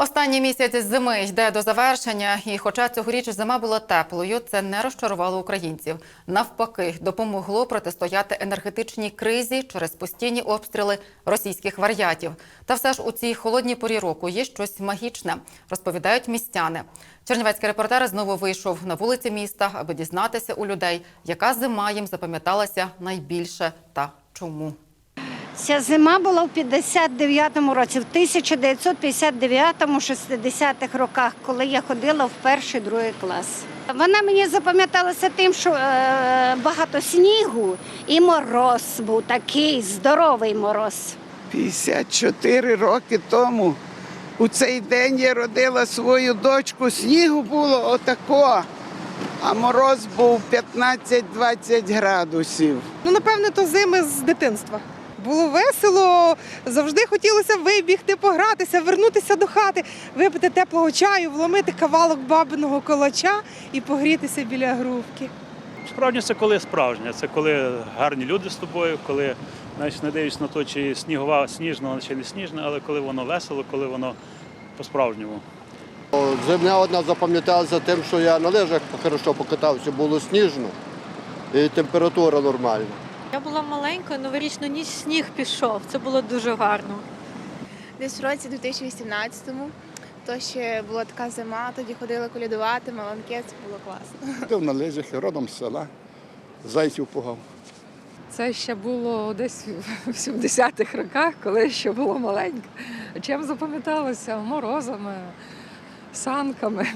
Останній місяць зими йде до завершення, і хоча цьогоріч зима була теплою, це не розчарувало українців. Навпаки, допомогло протистояти енергетичній кризі через постійні обстріли російських варіатів. Та все ж у цій холодній порі року є щось магічне, розповідають містяни. Чернівецький репортер знову вийшов на вулиці міста, аби дізнатися у людей, яка зима їм запам'яталася найбільше та чому. Ця зима була в 59-му році, в 1959-60-х роках, коли я ходила в перший другий клас. Вона мені запам'яталася тим, що е, багато снігу і мороз був такий здоровий мороз. 54 роки тому у цей день я родила свою дочку. Снігу було отако, а мороз був 15-20 градусів. Ну, напевне, то зими з дитинства. Було весело, завжди хотілося вибігти, погратися, вернутися до хати, випити теплого чаю, вломити кавалок бабиного колоча і погрітися біля грубки. Справжнє це коли справжнє, це коли гарні люди з тобою, коли знаєш, не дивишся на те, чи снігова, сніжна, чи не сніжна, але коли воно весело, коли воно по-справжньому. Зимня одна запам'яталася тим, що я на лижах хорошо покатався, було сніжно і температура нормальна. Я була маленькою, новорічну ніч сніг пішов. Це було дуже гарно. Десь в році 2018-му, то ще була така зима, тоді ходили колядувати, маланки, це було класно. Ходив на лижах, родом з села, зайців пугав. Це ще було десь в 70-х роках, коли ще було маленьке. Чим запам'яталося? Морозами, санками,